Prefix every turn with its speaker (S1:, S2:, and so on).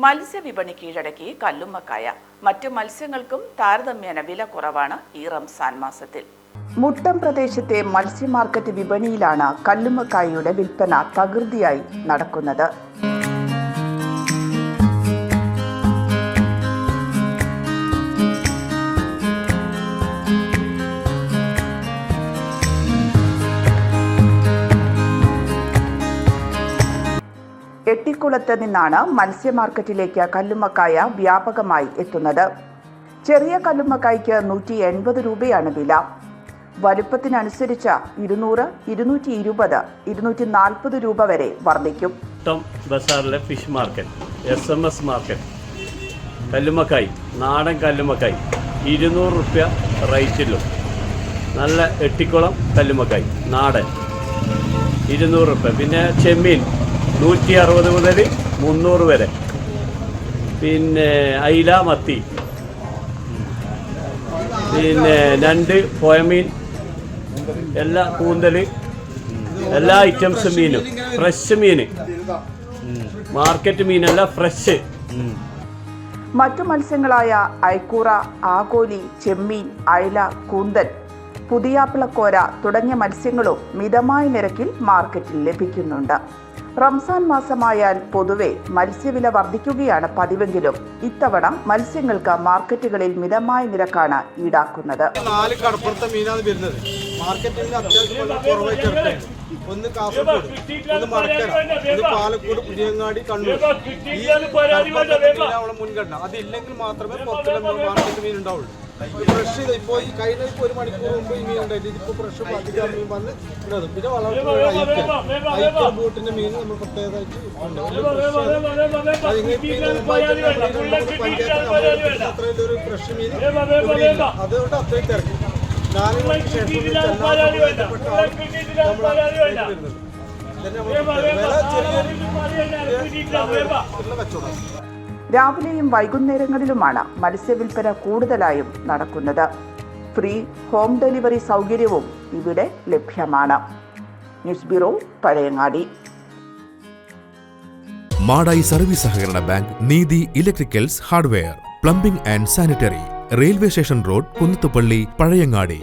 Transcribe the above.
S1: മത്സ്യവിപണി കീഴടക്കി കല്ലുമ്മക്കായ മറ്റു മത്സ്യങ്ങൾക്കും താരതമ്യേന വില കുറവാണ് ഈ റംസാൻ മാസത്തിൽ. മുട്ടം പ്രദേശത്തെ മത്സ്യ മാർക്കറ്റ് വിപണിയിലാണ് കല്ലുമ്മക്കായയുടെ വിൽപ്പന തകൃതിയായി നടക്കുന്നത്. എട്ടിക്കുളത്ത് നിന്നാണ് മത്സ്യ മാർക്കറ്റിലേക്ക് കല്ലുമ്മക്കായ വ്യാപകമായി എത്തുന്നത്. ചെറിയ കല്ലുമ്മക്കായ്ക്ക് നൂറ്റി എൺപത് രൂപയാണ് വില. വലുപ്പത്തിനനുസരിച്ച് ഇരുന്നൂറ് ഇരുന്നൂറ്റി ഇരുപത് ഇരുന്നൂറ്റി നാൽപ്പത് രൂപ വരെ വർദ്ധിക്കും.
S2: Tom ബസാറിലെ fish market S M S market. കല്ലുമ്മക്കായി നാടൻ കല്ലുമ്മക്കായി ഇരുന്നൂറ് റുപ്യ റേറ്റിലും. നല്ല എട്ടിക്കുളം കല്ലുമ്മക്കായി നാടൻ. ഇരുന്നൂറ് റുപ്യ. പിന്നെ ചെമ്മീൻ നൂറ്റി അറുപത് മുതൽ മുന്നൂറ് വരെ. പിന്നെ അയില മത്തി. പിന്നെ രണ്ട് പോയമീൻ എല്ലാ കൂന്തൽ എല്ലാ ഐറ്റംസ് മീനും ഫ്രഷ് മീൻ. മാർക്കറ്റ് മീനല്ല ഫ്രഷ്.
S1: മറ്റു മത്സ്യങ്ങളായ ഐക്കൂറ ആകോലി ചെമ്മീൻ അയല കൂന്തൽ പുതിയാപ്പിളക്കോര തുടങ്ങിയ മത്സ്യങ്ങളും മിതമായ നിരക്കിൽ മാർക്കറ്റിൽ ലഭിക്കുന്നുണ്ട്. റംസാൻ മാസമായാൽ പൊതുവെ മത്സ്യവില വർദ്ധിക്കുകയാണ് പതിവെങ്കിലും ഇത്തവണ മത്സ്യങ്ങൾക്ക് മാർക്കറ്റുകളിൽ മിതമായ നിരക്കാണ് ഈടാക്കുന്നത്.
S3: നാല് കടപ്പുറത്തെ മീനാണ് വരുന്നത്. മാർക്കറ്റിൽ അത്യാവശ്യം ഒന്ന് കാസർഗോഡ് ഒന്ന് മറക്കര ഒന്ന് പാലക്കോട് പുതിയങ്ങാടി കണ്ണൂർ. ഈ അവിടെ മുൻഗണന. അതില്ലെങ്കിൽ മാത്രമേ പുറത്തുള്ള മാർക്കറ്റ് മീൻ ഉണ്ടാവുള്ളൂ. ഫ്രഷ് ചെയ്ത് ഇപ്പോൾ ഈ കഴിഞ്ഞ ഇപ്പോൾ ഒരു മണിക്കൂർ മുമ്പ് ഈ മീൻ ഉണ്ടായിട്ട് ഇതിപ്പോൾ ഫ്രഷ് അധികം മീൻ വന്ന് ഇടുന്നത് പിന്നെ വളർത്തുന്ന ഐക്യം ഐക്യം ബോട്ടിന്റെ മീൻ നമ്മൾ പ്രത്യേകമായിട്ട് പഞ്ചായത്ത് അത്രയും ഒരു ഫ്രഷ് മീൻ. അതുകൊണ്ട് അത്രയും തിരക്ക്. നാലുമണിക്ക് ശേഷം ബന്ധപ്പെട്ട നമ്മുടെ ഇതിലേക്ക് വരുന്നത്. ചെറിയ കച്ചവടം.
S1: രാവിലെയും വൈകുന്നേരങ്ങളിലുമാണ് മത്സ്യവില്പന കൂടുതലായും നടക്കുന്നത്. ഫ്രീ ഹോം ഡെലിവറി സൗകര്യവും ഇവിടെ ലഭ്യമാണ്. News bureau Pazhayangadi.
S4: Madayi service സഹകരണ bank Neethi electricals hardware plumbing and sanitary railway station road Kunnathupally Pazhayangadi.